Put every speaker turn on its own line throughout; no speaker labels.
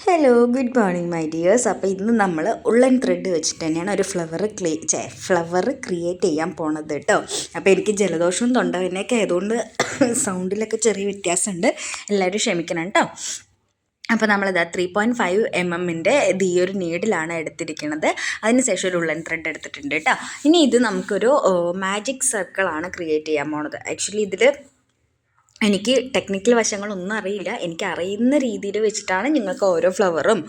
Hello good morning my dears അപ്പോൾ ഇന്ന് നമ്മൾ ഉള്ളൻ ത്രെഡ് വെച്ചിട്ട് തന്നെയാണ് ഒരു ഫ്ലവർ ക്ലീ ചേ ഫ്ലവർ ക്രിയേറ്റ് ചെയ്യാൻ പോണത് കേട്ടോ അപ്പോൾ എനിക്ക് ജലദോഷവും തൊണ്ടവേനയൊക്കെ ആയതുകൊണ്ട് സൗണ്ടിലൊക്കെ ചെറിയ വ്യത്യാസമുണ്ട്. എല്ലാവരും ക്ഷമിക്കണം കേട്ടോ അപ്പോൾ നമ്മളിതാ ത്രീ പോയിന്റ് ഫൈവ് എം എമ്മിന്റെ ഇത് ഈ ഒരു നീഡിലാണ് എടുത്തിരിക്കുന്നത് അതിനുശേഷം ഒരു ഉള്ളൻ ത്രെഡ് എടുത്തിട്ടുണ്ട് കേട്ടോ ഇനി ഇത് നമുക്കൊരു മാജിക് സർക്കിളാണ് ക്രിയേറ്റ് ചെയ്യാൻ പോണത്. ആക്ച്വലി ഇതിൽ എനിക്ക് ടെക്നിക്കൽ വശങ്ങളൊന്നും അറിയില്ല. എനിക്ക് അറിയുന്ന രീതിയിൽ വെച്ചിട്ടാണ് നിങ്ങൾക്ക് ഓരോ ഫ്ലവറും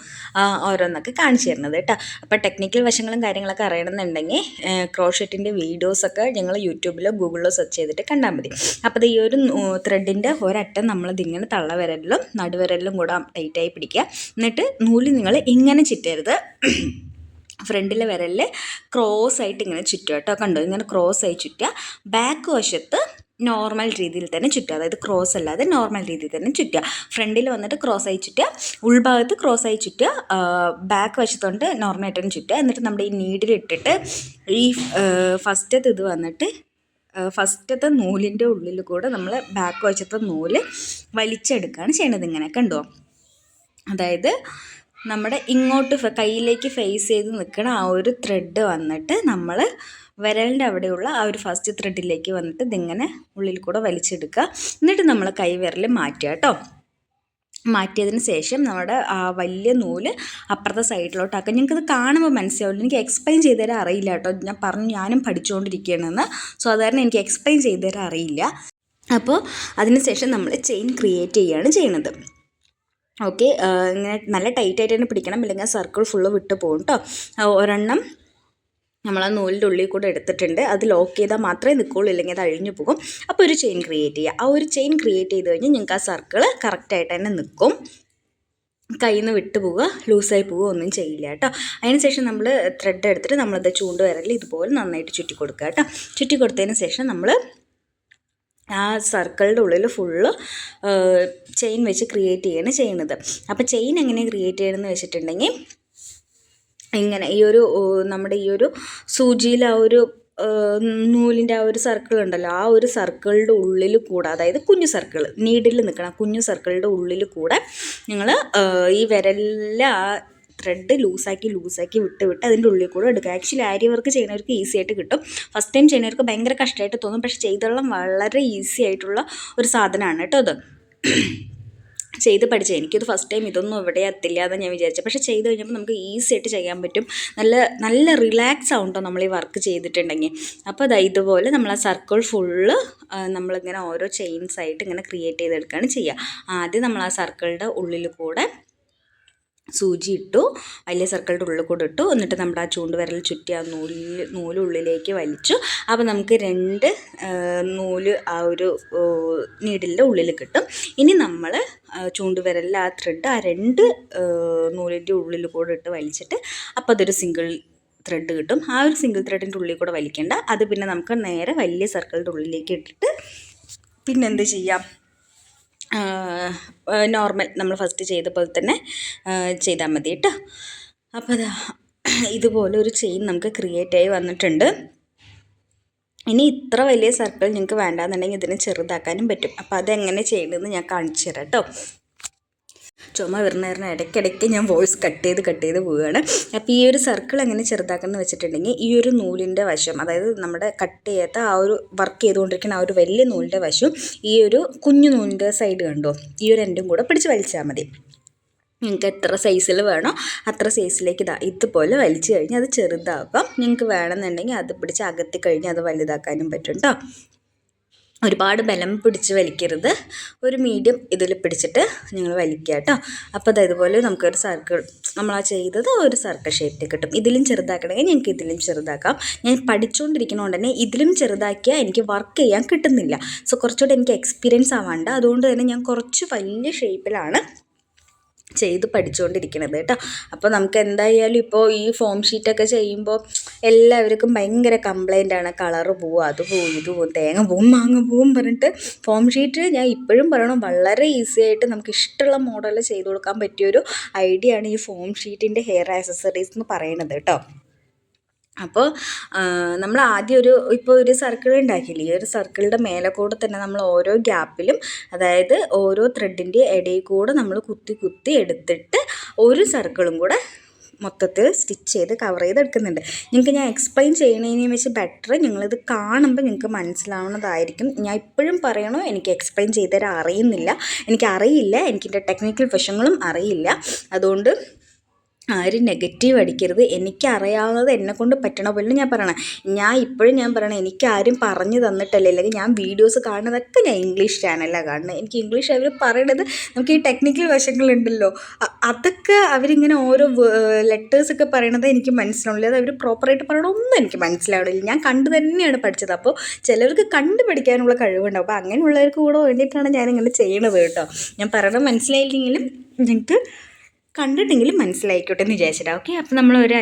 ഓരോന്നൊക്കെ കാണിച്ചു തരുന്നത് കേട്ടോ. അപ്പോൾ ടെക്നിക്കൽ വശങ്ങളും കാര്യങ്ങളൊക്കെ അറിയണമെന്നുണ്ടെങ്കിൽ ക്രോഷെറ്റിന്റെ വീഡിയോസൊക്കെ ഞങ്ങൾ യൂട്യൂബിലോ ഗൂഗിളിലോ സെർച്ച് ചെയ്തിട്ട് കണ്ടാൽ മതി. അപ്പോൾ ഈ ഒരു ത്രെഡിന്റെ ഒരറ്റം നമ്മളിതിങ്ങനെ തള്ളവിരലിലും നടുവിരലിലും കൂടെ ടൈറ്റായി പിടിക്കുക. എന്നിട്ട് നൂൽ നിങ്ങൾ ഇങ്ങനെ ചിറ്റരുത്. ഫ്രണ്ടിലെ വിരലിൽ ക്രോസ് ആയിട്ട് ഇങ്ങനെ ചുറ്റുക കേട്ടോ. കണ്ടോ? ഇങ്ങനെ ക്രോസ് ആയി ചുറ്റുക. ബാക്ക് വശത്ത് നോർമൽ രീതിയിൽ തന്നെ ചുറ്റുക. അതായത് ക്രോസ് അല്ലാതെ നോർമൽ രീതിയിൽ തന്നെ ചുറ്റുക. ഫ്രണ്ടിൽ വന്നിട്ട് ക്രോസ് ആയി ചുറ്റുക. ഉൾഭാഗത്ത് ക്രോസ് ആയി ചുറ്റുക. ബാക്ക് വശത്തോണ്ട് നോർമലായിട്ട് തന്നെ ചുറ്റുക. എന്നിട്ട് നമ്മുടെ ഈ നീഡിലിട്ടിട്ട് ഈ ഫസ്റ്റത്തെ ഇത് വന്നിട്ട് ഫസ്റ്റത്തെ നൂലിന്റെ ഉള്ളിൽ കൂടെ നമ്മൾ ബാക്ക് വശത്തെ നൂൽ വലിച്ചെടുക്കുകയാണ് ചെയ്യണത് ഇങ്ങനെ. കണ്ടോ? അതായത് നമ്മുടെ ഇങ്ങോട്ട് കയ്യിലേക്ക് ഫേസ് ചെയ്ത് നിൽക്കുന്ന ആ ഒരു ത്രെഡ് വന്നിട്ട് നമ്മൾ വിരലിന്റെ അവിടെയുള്ള ആ ഒരു ഫസ്റ്റ് ത്രെഡിലേക്ക് വന്നിട്ട് ഇതിങ്ങനെ ഉള്ളിൽ കൂടെ വലിച്ചെടുക്കുക. എന്നിട്ട് നമ്മൾ കൈവിരൽ മാറ്റുക കേട്ടോ. മാറ്റിയതിന് ശേഷം നമ്മുടെ ആ വലിയ നൂൽ അപ്പുറത്തെ സൈഡിലോട്ടാക്കുക ഞങ്ങൾക്കത് കാണുമ്പോൾ മനസ്സിലാവില്ല. എനിക്ക് എക്സ്പ്ലെയിൻ ചെയ്തു തരാൻ അറിയില്ല കേട്ടോ. ഞാൻ പറഞ്ഞു ഞാനും പഠിച്ചുകൊണ്ടിരിക്കുകയാണെന്ന്. സോ അതുകാരണം എനിക്ക് എക്സ്പ്ലെയിൻ ചെയ്തു തരാൻ അറിയില്ല. അപ്പോൾ അതിനുശേഷം നമ്മൾ ചെയിൻ ക്രിയേറ്റ് ചെയ്യുകയാണ് ചെയ്യുന്നത് ഓക്കെ ഇങ്ങനെ നല്ല ടൈറ്റായിട്ട് തന്നെ പിടിക്കണം. ഇല്ലെങ്കിൽ സർക്കിൾ ഫുള്ള് വിട്ട് പോകും കേട്ടോ. ഒരെണ്ണം നമ്മൾ ആ നൂലിന്റെ ഉള്ളിൽ കൂടെ എടുത്തിട്ടുണ്ട്. അത് ലോക്ക് ചെയ്താൽ മാത്രമേ നിൽക്കുള്ളൂ ഇല്ലെങ്കിൽ അത് അഴിഞ്ഞു പോകും. അപ്പോൾ ഒരു ചെയിൻ ക്രിയേറ്റ് ചെയ്യുക ആ ഒരു ചെയിൻ ക്രിയേറ്റ് ചെയ്ത് കഴിഞ്ഞാൽ നിങ്ങൾക്ക് ആ സർക്കിൾ കറക്റ്റായിട്ട് തന്നെ നിൽക്കും കയ്യിൽ നിന്ന് വിട്ടു പോവുക ലൂസായി പോവുക ഒന്നും ചെയ്യില്ല കേട്ടോ. അതിനുശേഷം നമ്മൾ ത്രെഡ് എടുത്തിട്ട് നമ്മളത് ചൂണ്ട് വരൽ ഇതുപോലെ നന്നായിട്ട് ചുറ്റി കൊടുക്കുക കേട്ടോ. ചുറ്റി കൊടുത്തതിന് ശേഷം നമ്മൾ ആ സർക്കിളിന്റെ ഉള്ളിൽ ഫുള്ള് ചെയിൻ വെച്ച് ക്രിയേറ്റ് ചെയ്യാണ് ചെയ്യുന്നത്. അപ്പോൾ ചെയിൻ എങ്ങനെ ക്രിയേറ്റ് ചെയ്യണമെന്ന് വെച്ചിട്ടുണ്ടെങ്കിൽ ഇങ്ങനെ ഈ ഒരു നമ്മുടെ ഈ ഒരു സൂചിയിൽ ആ ഒരു നൂലിന്റെ ആ ഒരു സർക്കിൾ ഉണ്ടല്ലോ ആ ഒരു സർക്കിളിന്റെ ഉള്ളിൽ കൂടെ അതായത് കുഞ്ഞു സർക്കിൾ നീഡിൽ നിൽക്കണം കുഞ്ഞു സർക്കിളിന്റെ ഉള്ളിൽ കൂടെ നിങ്ങൾ ഈ വിരലിൽ ആ ത്രെഡ് ലൂസാക്കി ലൂസാക്കി വിട്ട് വിട്ട് അതിന്റെ ഉള്ളിൽ കൂടെ എടുക്കുക. ആക്ച്വലി ആര്യ വർക്ക് ചെയ്യുന്നവർക്ക് ഈസി ആയിട്ട് കിട്ടും. ഫസ്റ്റ് ടൈം ചെയ്യുന്നവർക്ക് ഭയങ്കര കഷ്ടമായിട്ട് തോന്നും. പക്ഷേ ചെയ്തോളം വളരെ ഈസി ആയിട്ടുള്ള ഒരു സാധനമാണ് കേട്ടോ അത്. ചെയ്ത് പഠിച്ചത്. എനിക്കത് ഫസ്റ്റ് ടൈം ഇതൊന്നും ഇവിടെ എത്തില്ല ഞാൻ വിചാരിച്ചത്. പക്ഷേ ചെയ്ത് കഴിഞ്ഞപ്പോൾ നമുക്ക് ഈസി ആയിട്ട് ചെയ്യാൻ പറ്റും. നല്ല നല്ല റിലാക്സ് ആവുണ്ടോ നമ്മൾ ഈ വർക്ക് ചെയ്തിട്ടുണ്ടെങ്കിൽ? അപ്പോൾ അതാ ഇതുപോലെ നമ്മൾ ആ സർക്കിൾ ഫുള്ള് നമ്മളിങ്ങനെ ഓരോ ചെയിൻസ് ആയിട്ട് ഇങ്ങനെ ക്രിയേറ്റ് ചെയ്തെടുക്കുകയാണ് ചെയ്യുക. ആദ്യം നമ്മൾ ആ സർക്കിളിന്റെ ഉള്ളിൽ കൂടെ സൂചി ഇട്ടു വലിയ സർക്കിളിന്റെ ഉള്ളിൽ കൂടെ ഇട്ടു എന്നിട്ട് നമ്മുടെ ആ ചൂണ്ട് വിരൽ ചുറ്റി ആ നൂലിൽ നൂലുള്ളിലേക്ക് വലിച്ചു. അപ്പോൾ നമുക്ക് രണ്ട് നൂൽ ആ ഒരു നീഡിലിന്റെ ഉള്ളിൽ കിട്ടും. ഇനി നമ്മൾ ചൂണ്ടുവിരലിൽ ആ ത്രെഡ് ആ രണ്ട് നൂലിന്റെ ഉള്ളിൽ കൂടെ ഇട്ട് വലിച്ചിട്ട് അപ്പോൾ അതൊരു സിംഗിൾ ത്രെഡ് കിട്ടും. ആ ഒരു സിംഗിൾ ത്രെഡിന്റെ ഉള്ളിൽ കൂടെ വലിക്കേണ്ട. അത് പിന്നെ നമുക്ക് നേരെ വലിയ സർക്കിളിന്റെ ഉള്ളിലേക്ക് ഇട്ടിട്ട് പിന്നെന്ത് ചെയ്യാം? നോർമൽ നമ്മൾ ഫസ്റ്റ് ചെയ്ത പോലെ തന്നെ ചെയ്താൽ മതി കേട്ടോ. അപ്പോൾ അതാ ഇതുപോലെ ഒരു ചെയിൻ നമുക്ക് ക്രിയേറ്റ് ആയി വന്നിട്ടുണ്ട്. ഇനി ഇത്ര വലിയ സർക്കിൾ നിങ്ങൾക്ക് വേണ്ടാന്നുണ്ടെങ്കിൽ ഇതിനെ ചെറുതാക്കാനും പറ്റും. അപ്പോൾ അതെങ്ങനെ ചെയ്യണമെന്ന് ഞാൻ കാണിച്ചു തരാം കേട്ടോ. ചുമ വരുന്നതിന് ഇടയ്ക്കിടയ്ക്ക് ഞാൻ വോയിസ് കട്ട് ചെയ്ത് കട്ട് ചെയ്ത് പോവുകയാണ്. അപ്പോൾ ഈ ഒരു സർക്കിൾ എങ്ങനെ ചെറുതാക്കുന്നത് വെച്ചിട്ടുണ്ടെങ്കിൽ ഈ ഒരു നൂലിന്റെ വശം അതായത് നമ്മുടെ കട്ട് ചെയ്യാത്ത ആ ഒരു വർക്ക് ചെയ്തുകൊണ്ടിരിക്കുന്ന ആ ഒരു വലിയ നൂലിന്റെ വശം ഈ ഒരു കുഞ്ഞു നൂലിന്റെ സൈഡ് കണ്ടോ? ഈ ഒരു രണ്ടും കൂടെ പിടിച്ച് വലിച്ചാൽ മതി. നിങ്ങൾക്ക് എത്ര സൈസിൽ വേണോ അത്ര സൈസിലേക്ക് ഇതാ ഇതുപോലെ വലിച്ചു കഴിഞ്ഞാൽ അത് ചെറുതാക്കാം. നിങ്ങൾക്ക് വേണമെന്നുണ്ടെങ്കിൽ അത് പിടിച്ച് അകത്തി കഴിഞ്ഞാൽ അത് വലുതാക്കാനും പറ്റും കേട്ടോ ഒരുപാട് ബലം പിടിച്ച് വലിക്കരുത്. ഒരു മീഡിയം ഇതിൽ പിടിച്ചിട്ട് നിങ്ങൾ വലിക്കുക കേട്ടോ. അപ്പോൾ അത് ഇതുപോലെ നമുക്കൊരു സർക്കിൾ നമ്മൾ ആ ചെയ്തത് ഒരു സർക്കിൾ ഷേപ്പിൽ കിട്ടും. ഇതിലും ചെറുതാക്കണമെങ്കിൽ ഞങ്ങൾക്ക് ഇതിലും ചെറുതാക്കാം. ഞാൻ പഠിച്ചുകൊണ്ടിരിക്കുന്നതുകൊണ്ട് തന്നെ ഇതിലും ചെറുതാക്കിയാൽ എനിക്ക് വർക്ക് ചെയ്യാൻ കിട്ടുന്നില്ല. സോ കുറച്ചുകൂടെ എനിക്ക് എക്സ്പീരിയൻസ് ആവാണ്ട് അതുകൊണ്ട് തന്നെ ഞാൻ കുറച്ച് വലിയ ഷേപ്പിലാണ് ചെയ്ത് പഠിച്ചുകൊണ്ടിരിക്കണത് കേട്ടോ. അപ്പോൾ നമുക്ക് എന്തായാലും ഇപ്പോൾ ഈ ഫോം ഷീറ്റൊക്കെ ചെയ്യുമ്പോൾ എല്ലാവർക്കും ഭയങ്കര കംപ്ലൈന്റ് ആണ്. കളറ് പോവും അത് പോവും ഇത് പോവും തേങ്ങ പോവും മാങ്ങ പോവും പറഞ്ഞിട്ട് ഫോം ഷീറ്റ് ഞാൻ ഇപ്പോഴും പറയണം വളരെ ഈസി ആയിട്ട് നമുക്ക് ഇഷ്ടമുള്ള മോഡൽ ചെയ്ത് കൊടുക്കാൻ പറ്റിയൊരു ഐഡിയ ആണ് ഈ ഫോം ഷീറ്റിന്റെ ഹെയർ ആക്സസറീസ് എന്ന് പറയുന്നത് കേട്ടോ. അപ്പോൾ നമ്മൾ ആദ്യം ഒരു ഇപ്പോൾ ഒരു സർക്കിൾ ഉണ്ടാക്കിയില്ലേ ഈ ഒരു സർക്കിളിന്റെ മേലെ കൂടെ തന്നെ നമ്മൾ ഓരോ ഗ്യാപ്പിലും അതായത് ഓരോ ത്രെഡിന്റെ ഇടയിൽ കൂടെ നമ്മൾ കുത്തി കുത്തി എടുത്തിട്ട് ഒരു സർക്കിളും കൂടെ മൊത്തത്തിൽ സ്റ്റിച്ച് ചെയ്ത് കവർ ചെയ്ത് എടുക്കുന്നുണ്ട് നിങ്ങൾക്ക് ഞാൻ എക്സ്പ്ലെയിൻ ചെയ്യണതിനെ വെച്ച് ബെറ്റർ നിങ്ങളിത് കാണുമ്പോൾ നിങ്ങൾക്ക് മനസ്സിലാവുന്നതായിരിക്കും. ഞാൻ ഇപ്പോഴും പറയണോ? എനിക്ക് എക്സ്പ്ലെയിൻ ചെയ്ത് തരാൻ അറിയുന്നില്ല. എനിക്ക് അറിയില്ല എനിക്കിന്റെ ടെക്നിക്കൽ വശങ്ങളും അറിയില്ല. അതുകൊണ്ട് ആരും നെഗറ്റീവ് അടിക്കരുത്. എനിക്കറിയാവുന്നത് എന്നെക്കൊണ്ട് പറ്റണ പോലെ ഞാൻ പറയണം. ഞാൻ ഇപ്പോഴും ഞാൻ പറയണം എനിക്കാരും പറഞ്ഞു തന്നിട്ടല്ല. അല്ലെങ്കിൽ ഞാൻ വീഡിയോസ് കാണുന്നതൊക്കെ ഞാൻ ഇംഗ്ലീഷ് ചാനലാണ് കാണുന്നത് എനിക്ക് ഇംഗ്ലീഷ് അവർ പറയണത് നമുക്ക് ഈ ടെക്നിക്കൽ വശങ്ങളുണ്ടല്ലോ. അതൊക്കെ അവരിങ്ങനെ ഓരോ ലെറ്റേഴ്സൊക്കെ പറയണത് എനിക്ക് മനസ്സിലാവില്ല അത് അവർ പ്രോപ്പറായിട്ട് പറയണമൊന്നും എനിക്ക് മനസ്സിലാവില്ല ഞാൻ കണ്ടു തന്നെയാണ് പഠിച്ചത്. അപ്പോൾ ചിലർക്ക് കണ്ടു പഠിക്കാനുള്ള കഴിവുണ്ടാവും. അപ്പോൾ അങ്ങനെയുള്ളവർക്ക് കൂടെ വേണ്ടിയിട്ടാണ് ഞാനിങ്ങനെ ചെയ്യണത് കേട്ടോ. ഞാൻ പറയണത് മനസ്സിലായില്ലെങ്കിലും നിങ്ങൾക്ക് കണ്ടിട്ടെങ്കിലും മനസ്സിലായിക്കോട്ടെ എന്ന് വിചാരിച്ചിട്ടാണ് ഓക്കെ അപ്പോൾ നമ്മളൊരു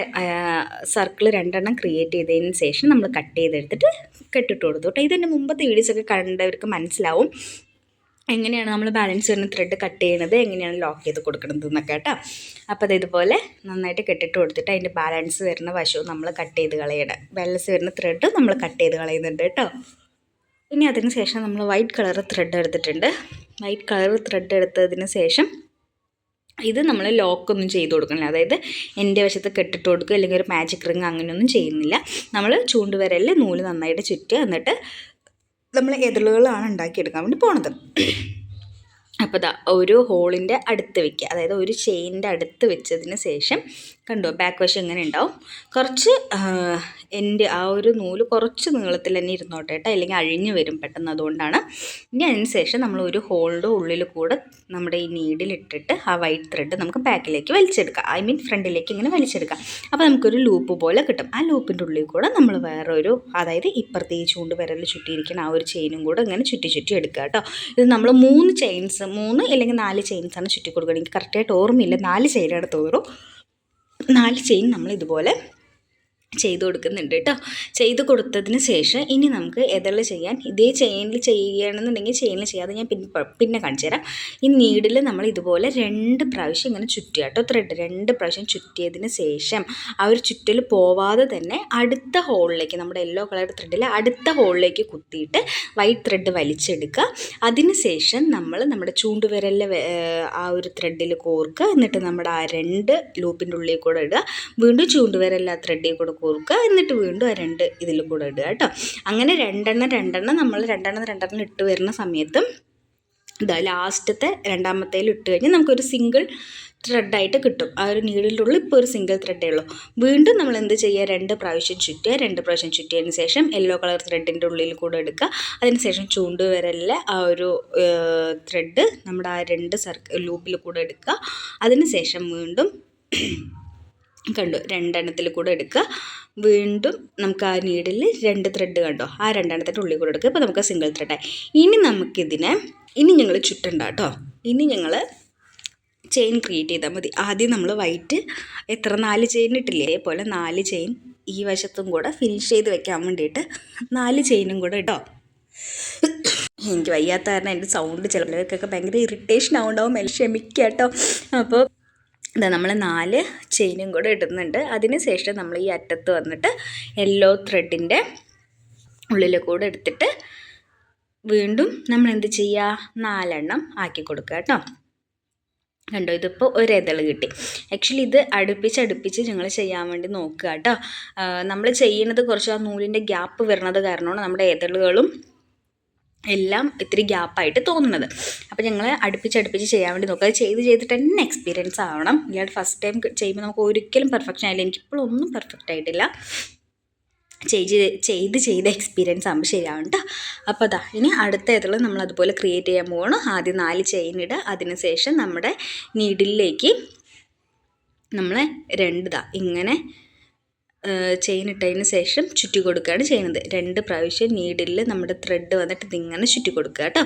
സർക്കിൾ രണ്ടെണ്ണം ക്രിയേറ്റ് ചെയ്തതിന് ശേഷം നമ്മൾ കട്ട് ചെയ്തെടുത്തിട്ട് കെട്ടിട്ട് കൊടുത്തു കേട്ടോ. ഇതിന്റെ മുമ്പത്തെ വീഡിയോസൊക്കെ കണ്ടവർക്ക് മനസ്സിലാവും എങ്ങനെയാണ് നമ്മൾ ബാലൻസ് വരുന്ന ത്രെഡ് കട്ട് ചെയ്യണത് എങ്ങനെയാണ് ലോക്ക് ചെയ്ത് കൊടുക്കുന്നത് എന്നൊക്കെ കേട്ടോ. അപ്പോൾ അത് ഇതുപോലെ നന്നായിട്ട് കെട്ടിട്ട് കൊടുത്തിട്ട് അതിന്റെ ബാലൻസ് വരുന്ന വശവും നമ്മൾ കട്ട് ചെയ്ത് കളയണം ബാലൻസ് വരുന്ന ത്രെഡ് നമ്മൾ കട്ട് ചെയ്ത് കളയുന്നുണ്ട് കേട്ടോ. ഇനി അതിന് ശേഷം നമ്മൾ വൈറ്റ് കളർ ത്രെഡ് എടുത്തിട്ടുണ്ട്. വൈറ്റ് കളർ ത്രെഡ് എടുത്തതിന് ശേഷം ഇത് നമ്മൾ ലോക്കൊന്നും ചെയ്ത് കൊടുക്കണില്ല. അതായത് എന്റെ വശത്ത് കെട്ടിട്ട് കൊടുക്കുക അല്ലെങ്കിൽ ഒരു മാജിക് റിങ് അങ്ങനെയൊന്നും ചെയ്യുന്നില്ല. നമ്മൾ ചൂണ്ടുവരലിൽ നൂൽ നന്നായിട്ട് ചുറ്റുക എന്നിട്ട് നമ്മൾ എതിളുകളാണ് ഉണ്ടാക്കിയെടുക്കാൻ വേണ്ടി പോണത്. അപ്പോൾ ദാ ഒരു ഹോളിന്റെ അടുത്ത് വയ്ക്കുക അതായത് ഒരു ചെയിനിന്റെ അടുത്ത് വെച്ചതിന് ശേഷം കണ്ടോ? ബാക്ക് വശം ഇങ്ങനെ ഉണ്ടാവും. കുറച്ച് എന്റെ ആ ഒരു നൂൽ കുറച്ച് നീളത്തിൽ തന്നെ ഇരുന്നോട്ടെ കേട്ടോ അല്ലെങ്കിൽ അഴിഞ്ഞു വരും പെട്ടെന്ന് അതുകൊണ്ടാണ്. ഇനി അതിന് ശേഷം നമ്മൾ ഒരു ഹോൾഡ് ഉള്ളിൽ കൂടെ നമ്മുടെ ഈ നീഡിലിട്ടിട്ട് ആ വൈറ്റ് ത്രെഡ് നമുക്ക് ബാക്കിലേക്ക് വലിച്ചെടുക്കാം. ഐ മീൻ ഫ്രണ്ടിലേക്ക് ഇങ്ങനെ വലിച്ചെടുക്കാം. അപ്പോൾ നമുക്കൊരു ലൂപ്പ് പോലെ കിട്ടും. ആ ലൂപ്പിന്റെ ഉള്ളിൽ കൂടെ നമ്മൾ വേറൊരു അതായത് ഇപ്പുറത്തെ ഈ ചൂണ്ട് വിരൽ ചുറ്റിയിരിക്കുന്ന ആ ഒരു ചെയിനും കൂടെ ഇങ്ങനെ ചുറ്റി ചുറ്റി എടുക്കുക കേട്ടോ ഇത് നമ്മൾ മൂന്ന് ചെയിൻസ് മൂന്ന് അല്ലെങ്കിൽ നാല് ചെയിൻസാണ് ചുറ്റി കൊടുക്കുക എനിക്ക് കറക്റ്റായിട്ട് ഓർമ്മയില്ല. നാല് ചെയിനാണ് തോന്നുന്നു. നാല് ചെയിൻ നമ്മൾ ഇതുപോലെ ചെയ്ത് കൊടുക്കുന്നുണ്ട് കേട്ടോ. ചെയ്ത് കൊടുത്തതിന് ശേഷം ഇനി നമുക്ക് എതൾ ചെയ്യാൻ? ഇതേ ചെയിനിൽ ചെയ്യുകയാണെന്നുണ്ടെങ്കിൽ ചെയിനിൽ ചെയ്യാതെ ഞാൻ പിന്നെ പിന്നെ കാണിച്ചു തരാം. ഈ നീഡിൽ നമ്മൾ ഇതുപോലെ രണ്ട് പ്രാവശ്യം ഇങ്ങനെ ചുറ്റുക കേട്ടോ. ത്രെഡ് രണ്ട് പ്രാവശ്യം ചുറ്റിയതിന് ശേഷം ആ ഒരു ചുറ്റൽ പോവാതെ തന്നെ അടുത്ത ഹോളിലേക്ക് നമ്മുടെ യെല്ലോ കളർ ത്രെഡിൽ അടുത്ത ഹോളിലേക്ക് കുത്തിയിട്ട് വൈറ്റ് ത്രെഡ് വലിച്ചെടുക്കുക. അതിന് ശേഷം നമ്മൾ നമ്മുടെ ചൂണ്ടുവിരലിലെ ആ ഒരു ത്രെഡിൽ കോർക്കുക. എന്നിട്ട് നമ്മുടെ ആ രണ്ട് ലൂപ്പിന്റെ ഉള്ളിൽ കൂടെ ഇടുക. വീണ്ടും ചൂണ്ടുവിരലിൽ ആ ത്രെഡിൽ കൂടെ കൊടുക്കുക എന്നിട്ട് വീണ്ടും ആ രണ്ട് ഇതിൽ കൂടെ ഇടുക കേട്ടോ. അങ്ങനെ രണ്ടെണ്ണം രണ്ടെണ്ണം നമ്മൾ രണ്ടെണ്ണം രണ്ടെണ്ണം ഇട്ട് വരുന്ന സമയത്തും ഇതാ ലാസ്റ്റത്തെ രണ്ടാമത്തേൽ ഇട്ട് കഴിഞ്ഞാൽ നമുക്കൊരു സിംഗിൾ ത്രെഡായിട്ട് കിട്ടും. ആ ഒരു നീഡിന്റെ ഉള്ളിൽ ഇപ്പോൾ ഒരു സിംഗിൾ ത്രെഡേ ഉള്ളൂ. വീണ്ടും നമ്മൾ എന്ത് ചെയ്യുക? രണ്ട് പ്രാവശ്യം ചുറ്റുക. രണ്ട് പ്രാവശ്യം ചുറ്റിയതിന് ശേഷം യെല്ലോ കളർ ത്രെഡിന്റെ ഉള്ളിൽ കൂടെ എടുക്കുക. അതിന് ശേഷം ചൂണ്ട് വിരലിലെ ആ ഒരു ത്രെഡ് നമ്മുടെ ആ രണ്ട് സർക്കിൾ ലൂപ്പിൽ കൂടെ എടുക്കുക. അതിന് ശേഷം വീണ്ടും കണ്ടു. രണ്ടെണ്ണത്തിൽ കൂടെ എടുക്കുക. വീണ്ടും നമുക്ക് ആ നീഡിൽ രണ്ട് ത്രെഡ് കണ്ടോ? ആ രണ്ടെണ്ണത്തിന്റെ ഉള്ളിൽ കൂടെ എടുക്കുക. ഇപ്പോൾ നമുക്ക് സിംഗിൾ ത്രെഡായി ഇനി നമുക്കിതിനെ ഇനി ഞങ്ങൾ ചുറ്റണ്ട കേട്ടോ. ഇനി ഞങ്ങൾ ചെയിൻ ക്രിയേറ്റ് ചെയ്താൽ മതി. ആദ്യം നമ്മൾ വൈറ്റ് എത്ര? നാല് ചെയിൻ ഇട്ടില്ലേ? അതേപോലെ നാല് ചെയിൻ ഈ വശത്തും കൂടെ ഫിനിഷ് ചെയ്ത് വെക്കാൻ വേണ്ടിയിട്ട് നാല് ചെയിനും കൂടെ ഇട്ടോ. എനിക്ക് വയ്യാത്ത കാരണം എന്റെ സൗണ്ട് ചിലപ്പോഴൊക്കെ ഭയങ്കര ഇറിറ്റേഷൻ ആവുണ്ടാവും ക്ഷമിക്കുക കേട്ടോ. അപ്പോൾ ഇതാ നമ്മൾ നാല് ചെയിനും കൂടെ ഇടുന്നുണ്ട്. അതിന് ശേഷം നമ്മൾ ഈ അറ്റത്ത് വന്നിട്ട് യെല്ലോ ത്രെഡിന്റെ ഉള്ളിൽ കൂടെ എടുത്തിട്ട് വീണ്ടും നമ്മൾ എന്ത് ചെയ്യുക നാലെണ്ണം ആക്കി കൊടുക്കുക കേട്ടോ. കണ്ടോ? ഇതിപ്പോൾ ഒരു കിട്ടി. ആക്ച്വലി ഇത് അടുപ്പിച്ച് അടുപ്പിച്ച് നിങ്ങൾ ചെയ്യാൻ വേണ്ടി നോക്കുക കേട്ടോ. നമ്മൾ ചെയ്യുന്നത് കുറച്ച് ആ നൂലിന്റെ ഗ്യാപ്പ് വരുന്നത് കാരണമാണ് നമ്മുടെ ഇതളുകളും എല്ലാം ഇത്തിരി ഗ്യാപ്പായിട്ട് തോന്നുന്നത്. അപ്പോൾ ഞങ്ങൾ അടുപ്പിച്ചടുപ്പിച്ച് ചെയ്യാൻ വേണ്ടി നോക്കുക. അത് ചെയ്ത് ചെയ്തിട്ട് തന്നെ എക്സ്പീരിയൻസ് ആവണം. ഇല്ലാണ്ട് ഫസ്റ്റ് ടൈം ചെയ്യുമ്പോൾ നമുക്ക് ഒരിക്കലും പെർഫെക്ഷൻ ആയില്ല. എനിക്കിപ്പോഴും ഒന്നും പെർഫെക്റ്റ് ആയിട്ടില്ല. ചെയ്ത് ചെയ്ത് ചെയ്ത എക്സ്പീരിയൻസ് ആകുമ്പോൾ ശരിയാവും കേട്ടോ അപ്പോൾ അതാ ഇനി അടുത്ത ഇതിൽ നമ്മൾ അതുപോലെ ക്രിയേറ്റ് ചെയ്യാൻ പോകണം ആദ്യം നാല് ചെയിൻ ഇടുക അതിനുശേഷം നമ്മുടെ നീഡിലേക്ക് നമ്മൾ രണ്ടിതാ ഇങ്ങനെ ചെയിൻ ഇട്ടതിന് ശേഷം ചുറ്റി കൊടുക്കുകയാണ് ചെയ്യുന്നത്. രണ്ട് പ്രാവശ്യം നീഡിൽ നമ്മുടെ ത്രെഡ് വന്നിട്ട് ഇതിങ്ങനെ ചുറ്റി കൊടുക്കുക കേട്ടോ.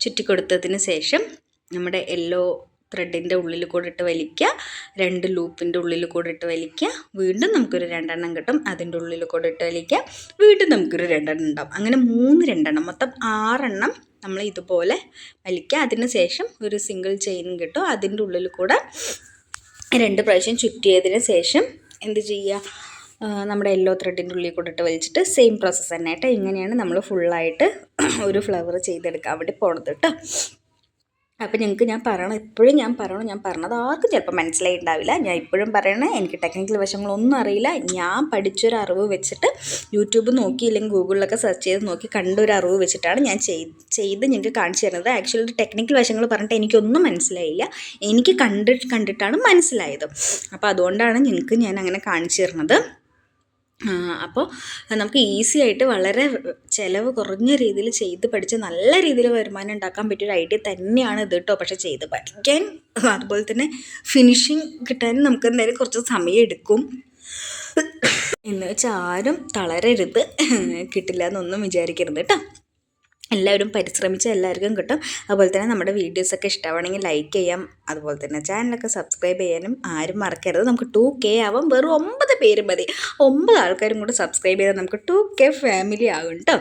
ചുറ്റി കൊടുത്തതിന് ശേഷം നമ്മുടെ യെല്ലോ ത്രെഡിന്റെ ഉള്ളിൽ കൂടെ ഇട്ട് വലിക്കുക. രണ്ട് ലൂപ്പിന്റെ ഉള്ളിൽ കൂടെ ഇട്ട് വലിക്കുക. വീണ്ടും നമുക്കൊരു രണ്ടെണ്ണം കിട്ടും. അതിന്റെ ഉള്ളിൽ കൂടെ ഇട്ട് വലിക്കുക. വീണ്ടും നമുക്കൊരു രണ്ടെണ്ണം ഉണ്ടാവും. അങ്ങനെ മൂന്ന് രണ്ടെണ്ണം മൊത്തം ആറെണ്ണം നമ്മൾ ഇതുപോലെ വലിക്കുക. അതിന് ശേഷം ഒരു സിംഗിൾ ചെയിൻ കിട്ടും. അതിന്റെ ഉള്ളിൽ കൂടെ രണ്ട് പ്രാവശ്യം ചുറ്റിയതിന് ശേഷം എന്ത് ചെയ്യുക? നമ്മുടെ യെല്ലോ ത്രെഡിന്റെ ഉള്ളിൽ കൂടെ വലിച്ചിട്ട് സെയിം പ്രോസസ്സ് തന്നെ കേട്ടോ ഇങ്ങനെയാണ് നമ്മൾ ഫുള്ളായിട്ട് ഒരു ഫ്ലവർ ചെയ്തെടുക്കുക. അവിടെ പോണത് കേട്ടോ അപ്പോൾ ഞങ്ങൾക്ക് ഞാൻ പറയണം എപ്പോഴും ഞാൻ പറയണം ഞാൻ പറഞ്ഞത് ആർക്കും ചിലപ്പോൾ മനസ്സിലായി ഉണ്ടാവില്ല ഞാൻ ഇപ്പോഴും പറയണേ എനിക്ക് ടെക്നിക്കൽ വശങ്ങളൊന്നും അറിയില്ല. ഞാൻ പഠിച്ചൊരു അറിവ് വെച്ചിട്ട് യൂട്യൂബ് നോക്കി അല്ലെങ്കിൽ ഗൂഗിളിലൊക്കെ സെർച്ച് ചെയ്ത് നോക്കി കണ്ടൊരു അറിവ് വെച്ചിട്ടാണ് ഞാൻ ചെയ്ത് നിങ്ങൾക്ക് കാണിച്ചു തരുന്നത്. ആക്ച്വലി ഒരു ടെക്നിക്കൽ വശങ്ങൾ പറഞ്ഞിട്ട് എനിക്കൊന്നും മനസ്സിലായില്ല. എനിക്ക് കണ്ടിട്ട് കണ്ടിട്ടാണ് മനസ്സിലായത്. അപ്പോൾ അതുകൊണ്ടാണ് ഞങ്ങൾക്ക് ഞാൻ അങ്ങനെ കാണിച്ചു തരുന്നത്. അപ്പോൾ നമുക്ക് ഈസി ആയിട്ട് വളരെ ചിലവ് കുറഞ്ഞ രീതിയിൽ ചെയ്ത് പഠിച്ച് നല്ല രീതിയിൽ വരുമാനം ഉണ്ടാക്കാൻ പറ്റിയ ഒരു ഐഡിയ തന്നെയാണ് ഇത് കേട്ടോ പക്ഷേ ചെയ്ത് പഠിക്കാൻ അതുപോലെ തന്നെ ഫിനിഷിങ് കിട്ടാൻ നമുക്ക് എന്തായാലും കുറച്ച് സമയം എടുക്കും. എന്ന് വെച്ചാൽ ആരും തളരരുത്. കിട്ടില്ല എന്നൊന്നും വിചാരിക്കരുത് കേട്ടോ എല്ലാവരും പരിശ്രമിച്ച എല്ലാവർക്കും കിട്ടും. അതുപോലെ തന്നെ നമ്മുടെ വീഡിയോസൊക്കെ ഇഷ്ടമാണെങ്കിൽ ലൈക്ക് ചെയ്യാം. അതുപോലെ തന്നെ ചാനലൊക്കെ സബ്സ്ക്രൈബ് ചെയ്യാനും ആരും മറക്കരുത്. നമുക്ക് ടു കെ ആവാം. വെറും ഒമ്പത് പേര് മതി. ഒമ്പത് ആൾക്കാരും കൂടെ സബ്സ്ക്രൈബ് ചെയ്താൽ നമുക്ക് ടു കെ ഫാമിലി ആകും കേട്ടോ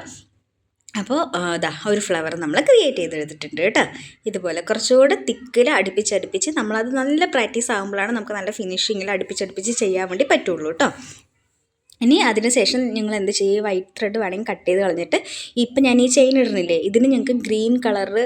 അപ്പോൾ ഇതാ ഒരു ഫ്ലവർ നമ്മൾ ക്രിയേറ്റ് ചെയ്തെടുത്തിട്ടുണ്ട് കേട്ടോ. ഇതുപോലെ കുറച്ചുകൂടെ തിക്കിൽ അടുപ്പിച്ചടുപ്പിച്ച് നമ്മളത് നല്ല പ്രാക്ടീസ് ആകുമ്പോഴാണ് നമുക്ക് നല്ല ഫിനിഷിങ്ങിൽ അടുപ്പിച്ചടുപ്പിച്ച് ചെയ്യാൻ വേണ്ടി പറ്റുള്ളൂ കേട്ടോ ഇനി അതിന് ശേഷം നിങ്ങൾ എന്ത് ചെയ്യും? വൈറ്റ് ത്രെഡ് വേണമെങ്കിൽ കട്ട് ചെയ്ത് കളഞ്ഞിട്ട് ഇപ്പം ഞാൻ ഈ ചെയിൻ ഇടുന്നില്ലേ ഇതിന് ഞങ്ങൾക്ക് ഗ്രീൻ കളറ്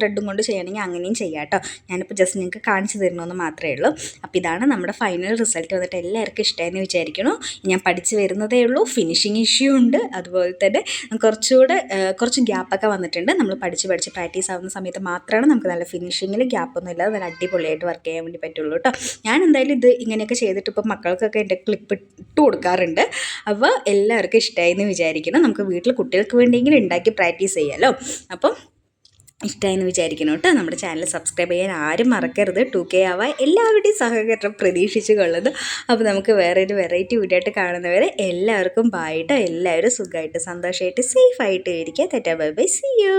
ത്രെഡും കൊണ്ട് ചെയ്യണമെങ്കിൽ അങ്ങനെയും ചെയ്യാം കേട്ടോ ഞാനിപ്പോൾ ജസ്റ്റ് നിങ്ങൾക്ക് കാണിച്ചു തരണമെന്ന് മാത്രമേ ഉള്ളൂ. അപ്പോൾ ഇതാണ് നമ്മുടെ ഫൈനൽ റിസൾട്ട് വന്നിട്ട് എല്ലാവർക്കും ഇഷ്ടമായെന്ന് വിചാരിക്കണു ഞാൻ പഠിച്ചു വരുന്നതേ ഉള്ളൂ. ഫിനിഷിങ് ഇഷ്യൂ ഉണ്ട്. അതുപോലെ തന്നെ കുറച്ചുകൂടെ കുറച്ച് ഗ്യാപ്പൊക്കെ വന്നിട്ടുണ്ട്. നമ്മൾ പഠിച്ച് പഠിച്ച് പ്രാക്ടീസ് ആവുന്ന സമയത്ത് മാത്രമാണ് നമുക്ക് നല്ല ഫിനിഷിങ്ങിൽ ഗ്യാപ്പൊന്നും ഇല്ലാതെ നല്ല അടിപൊളിയായിട്ട് വർക്ക് ചെയ്യാൻ വേണ്ടി പറ്റുള്ളൂ കേട്ടോ ഞാൻ എന്തായാലും ഇത് ഇങ്ങനെയൊക്കെ ചെയ്തിട്ട് ഇപ്പോൾ മക്കൾക്കൊക്കെ എന്റെ ക്ലിപ്പ് ഇട്ട് കൊടുക്കാറുണ്ട്. അപ്പോൾ എല്ലാവർക്കും ഇഷ്ടമായി എന്ന് വിചാരിക്കണം നമുക്ക് വീട്ടിൽ കുട്ടികൾക്ക് വേണ്ടിയെങ്കിലും ഉണ്ടാക്കി പ്രാക്ടീസ് ചെയ്യാമല്ലോ അപ്പം ഇഷ്ടമായെന്ന് വിചാരിക്കണം കേട്ടോ. നമ്മുടെ ചാനൽ സബ്സ്ക്രൈബ് ചെയ്യാൻ ആരും മറക്കരുത്. ടു കെ ആവാൻ എല്ലാവരുടെയും സഹകരണം പ്രതീക്ഷിച്ചു കൊള്ളുന്നു. അപ്പോൾ നമുക്ക് വേറെ ഒരു വെറൈറ്റി വീഡിയോ കാണുന്നവരെ എല്ലാവർക്കും ബായിട്ടോ എല്ലാവരും സുഖമായിട്ട് സന്തോഷമായിട്ട് സേഫായിട്ട് ഇരിക്കുക. തെറ്റാ ബൈ ബൈ സി യു